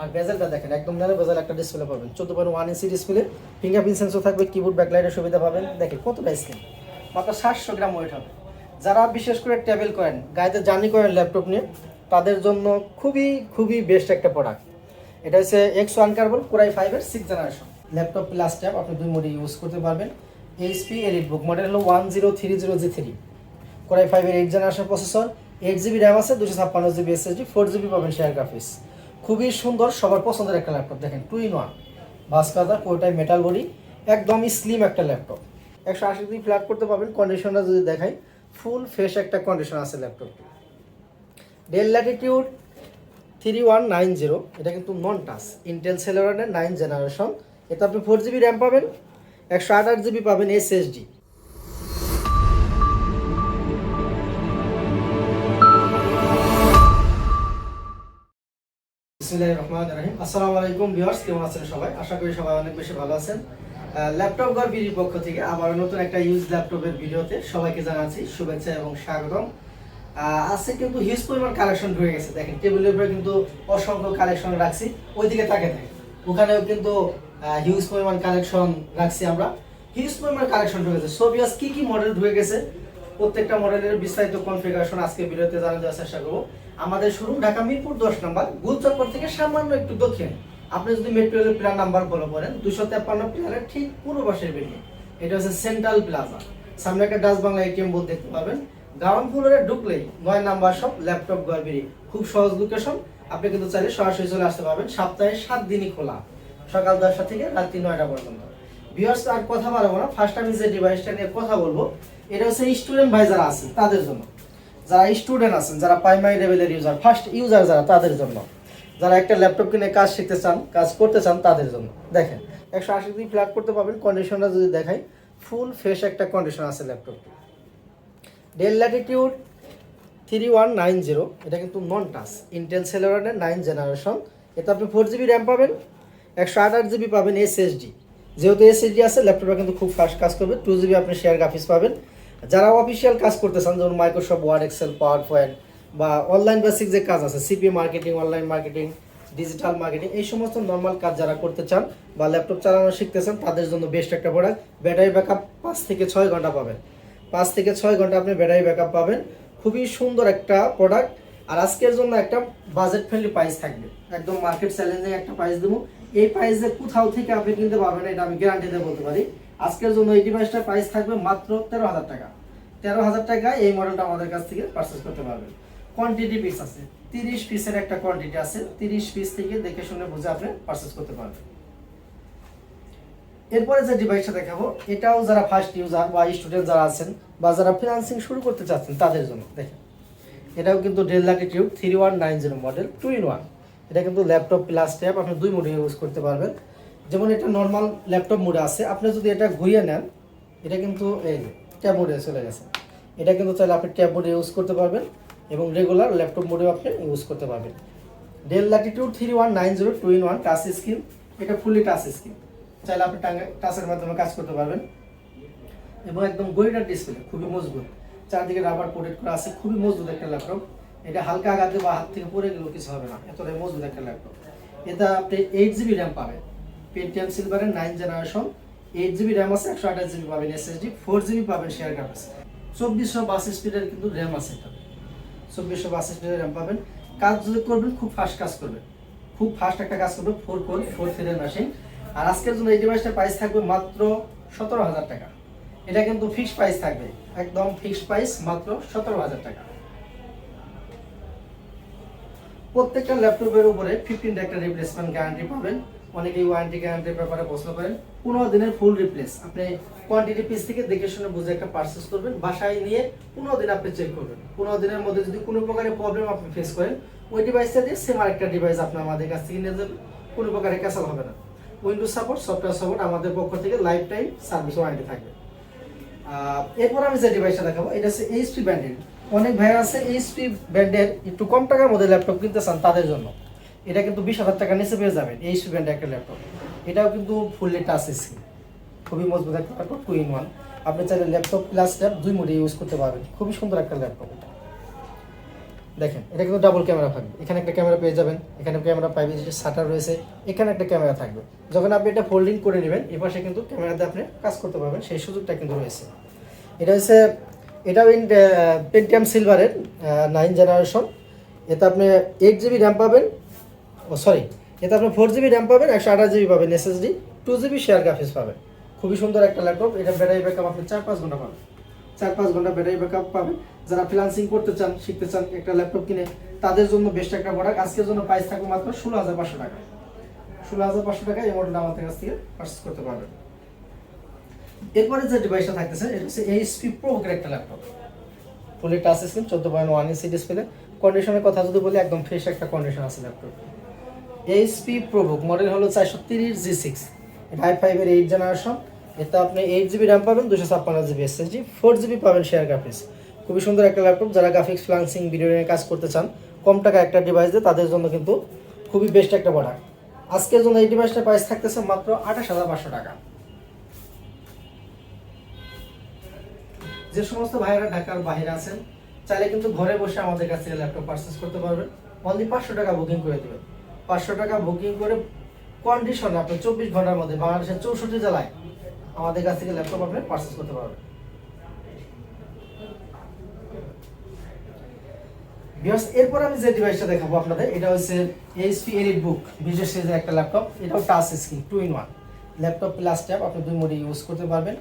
আর বেজেলটা দেখেন, একদম ন্যারো বেজেল একটা ডিসপ্লে পাবেন। চোদ্দ point one inch display fingerprint sensor থাকবে কিবোর্ড ব্যাকলাইটের সুবিধা পাবেন। দেখেন, কতটা স্ক্রিন মাত্র সাতশো গ্রাম ওয়েট হবে। যারা বিশেষ করে ট্রাভেল করেন, গাড়িতে জার্নি করেন ল্যাপটপ নিয়ে, তাদের জন্য খুবই খুবই বেস্ট একটা প্রোডাক্ট এটা হচ্ছে X one Carbon core i ফাইভের six generation laptop plus tab আপনি দুই মোডে ইউজ করতে পারবেন। এইচপি এলিট বুক মডেল হলো one zero three zero G three core i ফাইভের eight generation processor eight GB RAM আছে, দুশো ছাপ্পান্ন জিবি এসএসডি ফোর জিবি পাবেন শেয়ার গ্রাফিক্স খুবই সুন্দর, সবার পছন্দের একটা ল্যাপটপ দেখেন টু ইন ওয়ান ভাস্কাদা পুরোটাই মেটাল বডি একদমই স্লিম একটা ল্যাপটপ একশো আশি ডিগ্রি ফ্ল্যাট করতে পারবেন কন্ডিশনটা যদি দেখাই ফুল ফ্রেশ একটা কন্ডিশন আছে laptop Dell Latitude three one nine zero এটা কিন্তু নন টাচ ইন্টেল সেলোরানের নাইন জেনারেশন এতে আপনি ফোর জিবি র্যাম পাবেন, একশো আট আট জিবি পাবেন এসএসডি বিসমিল্লাহির রহমানির রহিম। আসসালামু আলাইকুম ভিউয়ার্স, কেমন আছেন সবাই? আশা করি সবাই অনেক বেশি ভালো আছেন। ল্যাপটপ পক্ষ থেকে আবার নতুন একটা ইউজ ল্যাপটপের ভিডিওতে সবাইকে জানাচ্ছি শুভেচ্ছা এবং স্বাগতম। আজকে কিন্তু হিউজ পরিমাণ কালেকশন গেছে। দেখেন টেবিলের উপরে কিন্তু অসংখ্য কালেকশন রাখছি। ওইদিকে তাকে থাকে ওখানেও কিন্তু হিউজ পরিমাণ কালেকশন রাখছি আমরা। হিউজ পরিমাণ কালেকশন ঢুকে গেছে। সোভিয়াস কি কি মডেল ঢুকে গেছে? প্রত্যেকটা মডেলের বিস্তারিত কনফিগারেশন আজকে ভিডিওতে জানার চেষ্টা করব। আমাদের শোরুম ঢাকা মিরপুর দশ নম্বর গুলচক্কর থেকে সামান্য একটু দক্ষিণ। আপনি যদি মেট্রো রেলের প্ল্যান নাম্বার ফলো করেন দুশো তেপ্পান্ন প্ল্যানের ঠিক পূর্ব পাশের বেরিয়ে এটা হচ্ছে সেন্ট্রাল প্লাজা সামনে একটা ডাচ বাংলা এটিএম বোর্ড দেখতে পাবেন। গ্রাউন্ড ফ্লোরে ঢুকলেই নয় নাম্বার সব ল্যাপটপ গড়বেরি খুব সহজ লোকেশন আপনি কিন্তু চাইলে সরাসরি চলে আসতে পারবেন। সপ্তাহে সাত দিনই খোলা। সকাল দশটা থেকে রাত্রি নয়টা পর্যন্ত। ভিউয়ার্স আর কথা বলব না। ফার্স্ট আমি যে ডিভাইসটা নিয়ে কথা বলব, এটা হচ্ছে স্টুডেন্ট ভাই যারা আছেন তাদের জন্য। যারা স্টুডেন্ট আছেন, যারা প্রাইমারি লেভেলের ইউজার ফার্স্ট ইউজার যারা, তাদের জন্য। যারা একটা ল্যাপটপ কিনে কাজ শিখতে চান, কাজ করতে চান, তাদের জন্য। দেখেন, একশো আশি ডিগ্রি ফ্ল্যাট করতে পারবেন কন্ডিশনটা যদি দেখাই ফুল ফ্রেশ একটা কন্ডিশন আছে ল্যাপটপটি Dell Latitude three one nine zero এটা কিন্তু নন টাচ ইন্টেল সেলোরানের নাইন জেনারেশন এতে আপনি ফোর জিবি র্যাম পাবেন, একশো আট আট জিবি পাবেন এসএসডি যেহেতু এসএসডি আছে ল্যাপটপটা কিন্তু খুব ফাস্ট কাজ করবে টু জিবি আপনি শেয়ার গ্রাফিক্স পাবেন। যারা অফিসিয়াল কাজ করতে চান যেমন Microsoft Word Excel PowerPoint বা অনলাইন বেসিক যে কাজ আছে CP marketing online marketing digital marketing এই সমস্ত নর্মাল কাজ যারা করতে চান বা ল্যাপটপ চালানো শিখতে চান তাদের জন্য বেস্ট একটা প্রোডাক্ট ব্যাটারি ব্যাকআপ পাঁচ থেকে ছয় ঘণ্টা পাবেন। পাঁচ থেকে ছয় ঘণ্টা আপনি ব্যাটারি ব্যাকআপ পাবেন। খুবই সুন্দর একটা প্রোডাক্ট আর আজকের জন্য একটা বাজেট ফ্রেন্ডলি প্রাইস থাকবে। একদম মার্কেট চ্যালেঞ্জিং একটা প্রাইস দেবো। এই প্রাইসে কোথাও থেকে আপনি কিনতে পারবেন এটা আমি গ্যারান্টি দিয়ে বলতে পারি। আজকের জন্য এই ডিভাইসটার প্রাইস থাকবে মাত্র তেরো হাজার টাকা। তেরো হাজার টাকায় এই মডেলটা আমাদের কাছ থেকে পারচেস করতে পারবেন। কোয়ান্টিটি পিস আছে, তিরিশ পিসের একটা কোয়ান্টিটি আছে, তিরিশ পিস থেকে দেখে শুনে বুঝে আপনি পারচেস করতে পারবেন। এরপরে যে ডিভাইসটা দেখাবো, এটাও যারা ফার্স্ট ইউজার বা স্টুডেন্ট যারা আছেন বা যারা ফিনান্সিং শুরু করতে চাচ্ছেন, তাদের জন্য দেখেন। এটাও কিন্তু Dell Latitude three one nine zero model two in one এটা কিন্তু ল্যাপটপ প্লাস ট্যাব আপনি দুই মোডে ইউজ করতে পারবেন। যেমন এটা নর্মাল ল্যাপটপ মোডে আছে, আপনি যদি এটা ঘুরিয়ে নেন, এটা কিন্তু এই ট্যাব মোডে চলে গেছে। এটা কিন্তু চাইলে আপনি ট্যাব মোডে ইউজ করতে পারবেন এবং রেগুলার ল্যাপটপ মোডেও আপনি ইউজ করতে পারবেন। Dell Latitude three one nine zero two in one touch screen এটা ফুলি টাচ স্ক্রিন চাইলে আপনি টাচের মাধ্যমে কাজ করতে পারবেন। এবং একদম গরিটার ডিসপ্লে খুবই মজবুত। চারদিকে রাবার প্রোটেক্ট করা আছে, খুবই মজবুত একটা ল্যাপটপ এটা হালকা আঘাতে বা হাত থেকে পড়ে গেলেও কিছু হবে না, এতটাই মজবুত একটা ল্যাপটপ এটা আপনি এইট জিবি র্যাম পাবেন। পেন্টিয়াম সিলভারের nine generation eight GB RAM আছে, একশো আঠাশ জিবি পাবেন এসএসডি ফোর জিবি পাবেন শেয়ার গ্রাফিক্স চব্বিশশো বাস স্পিডের কিন্তু র্যাম আছে এটা চব্বিশশো বাস স্পিডের র্যাম পাবেন। কাজ যদি করবেন, খুব ফাস্ট কাজ করবে খুব ফাস্ট একটা কাজ করবে ফোর কোর ফোর থ্রির মেশিন আর আজকের জন্য এই ডিভাইসটার প্রাইস থাকবে মাত্র সতেরো হাজার টাকা। এটা কিন্তু ফিক্সড প্রাইস থাকবে। একদম ফিক্সড প্রাইস মাত্র সতেরো হাজার টাকা। প্রত্যেকটা ল্যাপটপের উপরে ফিফটিন একটা রিপ্লেসমেন্ট গ্যারান্টি পাবেন। অনেকেই ওয়ারেন্টি গ্যারান্টির ব্যাপারে প্রশ্ন করেন। পনেরো দিনের ফুল রিপ্লেস আপনি কোয়ান্টিটি পিস থেকে দেখে শুনে বুঝে একটা পারচেস করবেন, বাসায় নিয়ে পনেরো দিন আপনি চেক করবেন। পনেরো দিনের মধ্যে যদি কোনো প্রকারের প্রবলেম আপনি ফেস করেন, ওই ডিভাইসটা দিয়ে সেম আরেকটা ডিভাইস আপনি আমাদের কাছ থেকে নিয়ে যাবেন। কোনো প্রকারের ক্যাসাল হবে না। উইন্ডোজ সাপোর্ট সফটওয়্যার সাপোর্ট আমাদের পক্ষ থেকে লাইফ টাইম সার্ভিস ওয়ারেন্টি থাকবে এরপর আমি যে ডিভাইসটা দেখাবো, এটা হচ্ছে এইচপি ব্র্যান্ডের অনেক ভাই আছে এইচপি ব্র্যান্ডের একটু কম টাকার মধ্যে ল্যাপটপ কিনতে চান তাদের জন্য। এটা কিন্তু বিশ হাজার টাকা নিচে পেয়ে যাবেন এইচপি ব্র্যান্ডের একটা ল্যাপটপ। এটাও কিন্তু ফুললি টাচ স্ক্রিন খুবই মজবুত একটা ল্যাপটপ টু ইন ওয়ান আপনি চাইলে ল্যাপটপ প্লাস ট্যাব দুই মোডে ইউজ করতে পারবেন। খুবই সুন্দর একটা ল্যাপটপ এটা। দেখেন, এটা কিন্তু ডাবল ক্যামেরা থাকবে। এখানে একটা ক্যামেরা পেয়ে যাবেন। এখানে ক্যামেরা পাইবে যে শাটার রয়েছে। এখানে একটা ক্যামেরা থাকবে। যখন আপনি এটা ফোল্ডিং করে নেবেন এ পাশে কিন্তু ক্যামেরাতে আপনি কাজ করতে পারবেন। সেই সুযোগটা কিন্তু রয়েছে। এটা হচ্ছে এটা পেন্টিয়াম সিলভারের নাইন জেনারেশন এতে আপনি এইট জিবি র্যাম পাবেন। ও সরি এতে আপনি ফোর জিবি র্যাম পাবেন, একশো আঠাশ জিবি পাবেন SSD two GB share graphics পাবেন। খুবই সুন্দর একটা ল্যাপটপ এটা ব্যাটারি ব্যাকআপ আপনি চার পাঁচ ঘণ্টা পাবেন। চার পাঁচ ঘণ্টা ব্যাটারি ব্যাকআপ পাবেন। যারা ফ্রিলান্সিং করতে চান, শিখতে চান, একটা ল্যাপটপ কিনে, তাদের জন্য বেস্ট একটা প্রোডাক্ট আজকের জন্য প্রাইস থাকবে মাত্র ষোলো হাজার পাঁচশো টাকা ষোলো হাজার পাঁচশো টাকা এই মডেলটা আমাদের কাছ থেকে পারচেস করতে পারবেন। এরপরে যে ডিভাইসটা থাকতেছে, এটা হচ্ছে এইচপি প্রোকের একটা ল্যাপটপ ফুলি টাচ স্ক্রিন চোদ্দ পয়েন্ট ওয়ান ইঞ্চি ডিসপ্লে কন্ডিশনের কথা যদি বলি, একদম ফ্রেশ একটা কন্ডিশন আছে ল্যাপটপ এইচপি প্রোবুক মডেল হলো চারশো তিরিশ জি সিক্স এটা ফাইভের এইট জেনারেশন এতে আপনি এইট জিবি র্যাম পাবেন দুশো ছাপ্পান্ন জিবি এসএসডি ফোর জিবি পাবেন শেয়ার গ্রাফিক্স খুবই সুন্দর একটা ল্যাপটপ যারা গ্রাফিক্স ফ্লান্সিং ভিডিও নিয়ে কাজ করতে চান, কম টাকা একটা ডিভাইস দিয়ে তাদের জন্য কিন্তু খুবই বেস্ট একটা প্রোডাক্ট আজকের জন্য এই ডিভাইসটার প্রাইস থাকতেছে মাত্র আঠাশ হাজার পাঁচশো টাকা। যে সমস্ত ভাইয়েরা ঢাকার বাইরে আছেন, চাইলে কিন্তু ঘরে বসে আমাদের কাছ ল্যাপটপ পারচেস করতে পারবেন। অনলি পাঁচশো টাকা বুকিং করে দেবেন। পাঁচশো টাকা বুকিং করে কন্ডিশনে আপনি চব্বিশ ঘণ্টার মধ্যে বাংলাদেশের চৌষট্টি জেলায় আমাদের কাছ থেকে ল্যাপটপ আপনি পারচেস করতে পারবেন। এরপর আমি যে ডিভাইসটা দেখাবো আপনাদের, এটা হচ্ছে এইচপি এলিট বুক বিশেষ সিরিজের একটা ল্যাপটপ এটাও touch screen two in one laptop plus tab আপনি দুই মোডে ইউজ করতে পারবেন।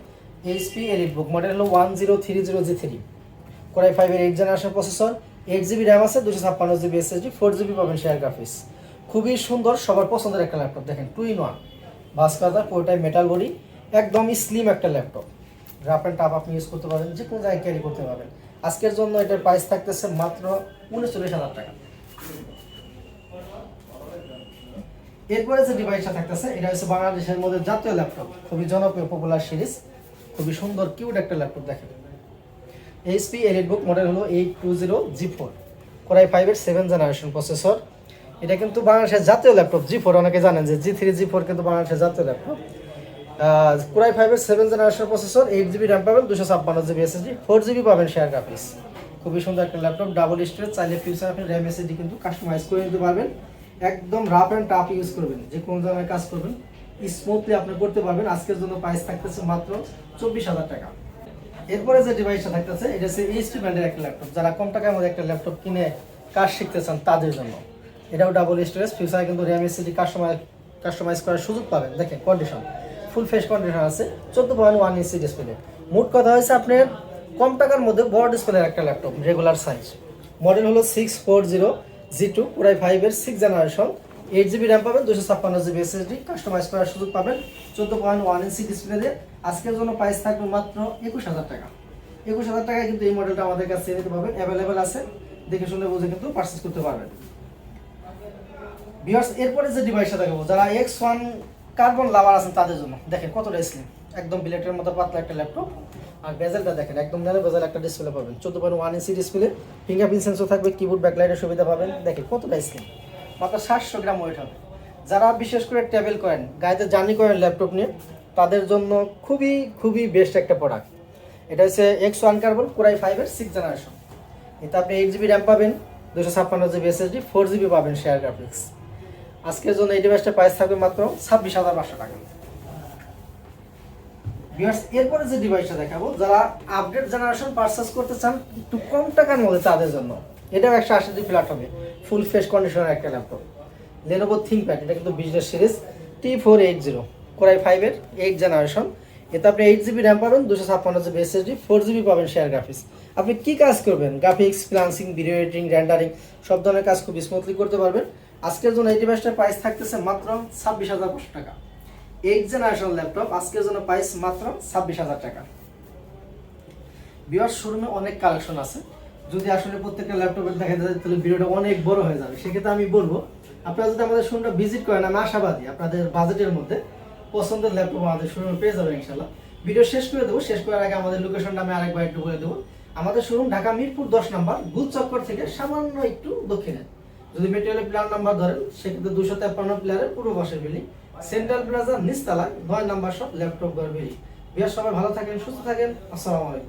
এইচপি এলিট বুক মডেল হলো one zero three zero G three core i ফাইভের eight generation processor eight GB RAM আছে দুশো ছাপ্পান্ন জিবি এসএসডি ফোর জিবি পাবেন শেয়ার গ্রাফিক্স খুবই সুন্দর, সবার পছন্দের একটা ল্যাপটপ দেখেন টু ইন ওয়ান ভাস্কাদার পুরোটাই মেটাল বডি একদমই স্লিম একটা ল্যাপটপ রাফ অ্যান্ড টাফ আপনি ইউজ করতে পারবেন যে কোনো জায়গায় ক্যারি করতে পারবেন। আজকের জন্য এটার প্রাইস থাকতেছে মাত্র উনচল্লিশ হাজার টাকা। এরপরে যে ডিভাইসটা থাকতেছে, এটা হচ্ছে বাংলাদেশের মধ্যে জাতীয় ল্যাপটপ খুবই জনপ্রিয় পপুলার সিরিজ খুবই সুন্দর কিউট একটা ল্যাপটপ দেখেন। এইচপি এলিট বুক মডেল হলো eight two zero G four core i ফাইভের সেভেন জেনারেশন প্রসেসর এটা কিন্তু বাংলাদেশের জাতীয় ল্যাপটপ জি ফোর অনেকে জানেন যে জি থ্রি জি ফোর কিন্তু বাংলাদেশের জাতীয় ল্যাপটপ। কোরাই ফাইভের seven generation processor eight GB RAM পাবেন, দুশো ছাপ্পান্ন জিবি এসএসডি ফোর জিবি পাবেন শেয়ার গ্রাফিক্স খুবই সুন্দর একটা ল্যাপটপ ডাবল স্টোরেজ চাইলে ফিউচার আপনি র্যাম এসএসডি কিন্তু কাস্টমাইজ করে নিতে পারবেন। একদম রাফ অ্যান্ড টাফ ইউজ করবেন, যে কোনো ধরনের কাজ করবেন। স্মুথলি আপনি করতে পারবেন, আজকের জন্য প্রাইস থাকতেছে মাত্র চব্বিশ হাজার টাকা। এরপরে যে ডিভাইসটা থাকতেছে, এটা হচ্ছে এইচপি ব্র্যান্ডের একটা ল্যাপটপ। যারা কম টাকার মধ্যে একটা ল্যাপটপ কিনে কাজ শিখতে চান তাদের জন্য। এটাও ডাবল স্টোরেজ ফিউচারে কিন্তু র্যাম এসএসডি কাস্টমাইজ কাস্টমাইজ করার সুযোগ পাবেন। দেখেন কন্ডিশন ফুল ফেস কন্ডিশন আছে, চোদ্দ পয়েন্ট ওয়ান ইঞ্চি ডিসপ্লে মোট কথা হয়েছে আপনার কম টাকার মধ্যে বড় ডিসপ্লের একটা ল্যাপটপ রেগুলার সাইজ মডেল হলো six four zero G two পুরাই ফাইভের six generation eight GB RAM পাবেন দুশো ছাপ্পান্ন জিবি এসএসডি কাস্টমাইজ করার সুযোগ পাবেন। চোদ্দ পয়েন্ট ওয়ান ইঞ্চি ডিসপ্লে দিয়ে আজকের জন্য প্রাইস থাকবে মাত্র একুশ হাজার টাকা। একুশ হাজার টাকায় কিন্তু এই মডেলটা আমাদের কাছে নিতে পারবেন। অ্যাভেলেবেল আছে, দেখে শুনে বুঝে কিন্তু পারচেস করতে পারবেন। বিয়ার্স এরপরে যে ডিভাইসটা দেখাবো, যারা এক্স ওয়ান কার্বন লাভার আছেন তাদের জন্য, দেখেন কতটা স্লিম একদম বিলেটের মতো পাতলা একটা ল্যাপটপ আর বেজেলটা দেখেন, একদম ন্যানো বেজেল একটা ডিসপ্লে পাবেন। চোদ্দ point one inch display fingerprint sensor থাকবে কিবোর্ড ব্যাকলাইটের সুবিধা পাবেন। দেখেন কতটা স্লিম মাত্র সাতশো গ্রাম ওয়েট হবে। যারা বিশেষ করে ট্রাভেল করেন, গাড়িতে জার্নি করেন ল্যাপটপ নিয়ে, তাদের জন্য খুবই খুবই বেস্ট একটা প্রোডাক্ট এটা হচ্ছে X one Carbon core i ফাইভের সিক্স জেনারেশন এতে আপনি এইট জিবি র্যাম পাবেন দুশো ছাপ্পান্ন জিবি এসএসডি ফোর জিবি পাবেন শেয়ার গ্রাফিক্স আজকের জন্য এই ডিভাইসটা প্রাইস থাকবে মাত্র ছাব্বিশ হাজার পাঁচশো টাকা। এরপরে যে ডিভাইসটা দেখাবো, যারা আপডেট জেনারেশন পারচেস করতে চান, একটু কম টাকার মধ্যে তাদের জন্য। এটাও একশো আশি জি ফ্ল্যাট হবে ফুল ফেস কন্ডিশনের একটা ল্যাপটপ লেনোভো থিঙ্কপ্যাড এটা কিন্তু business series T four eight zero core i ফাইভের এইট জেনারেশন এতে আপনি এইট জিবি র্যাম পাবেন, দুশো ছাপ্পান্ন জিবি এসএসডি ফোর জিবি পাবেন শেয়ার গ্রাফিক্স আপনি কী কাজ করবেন? Graphics freelancing video editing rendering সব ধরনের কাজ খুব স্মুথলি করতে পারবেন। আজকের জন্য এই ডিভাইসটার প্রাইস থাকতেছে মাত্র ছাব্বিশ হাজার পাঁচশো টাকা। এইট জেনারেশন ল্যাপটপ আজকের জন্য প্রাইস মাত্র ছাব্বিশ হাজার টাকা। বিয়ার শোরুমে অনেক কালেকশন আছে। যদি আসলে প্রত্যেকটা ল্যাপটপের দেখা যায়, তাহলে ভিডিওটা অনেক বড় হয়ে যাবে। সেক্ষেত্রে আমি বলব, আপনারা যদি আমাদের শোরুমটা ভিজিট করেন, আমি আশাবাদী আপনাদের বাজেটের মধ্যে পছন্দের ল্যাপটপ আমাদের শোরুমে পেয়ে যাবেন ইনশাল্লাহ ভিডিও শেষ করে দেবো। শেষ করার আগে আমাদের লোকেশনটা আমি আরেকবার একটু বলে দেবো। আমাদের শোরুম ঢাকা মিরপুর দশ নম্বর গুল চক্কর থেকে সামান্য একটু দক্ষিণে। যদি মেটেরিয়াল প্ল্যান নাম্বার ধরেন, সেক্ষেত্রে দুশো তেপান্ন প্লেয়ারের পূর্ব পাশের বিল্ডিং সেন্ট্রাল প্লাজা নিচতলায় নয় নাম্বার সব ল্যাপটপ ঘর বিল্ডিং বিয়ার সবাই ভালো থাকেন, সুস্থ থাকেন। আসসালামু আলাইকুম।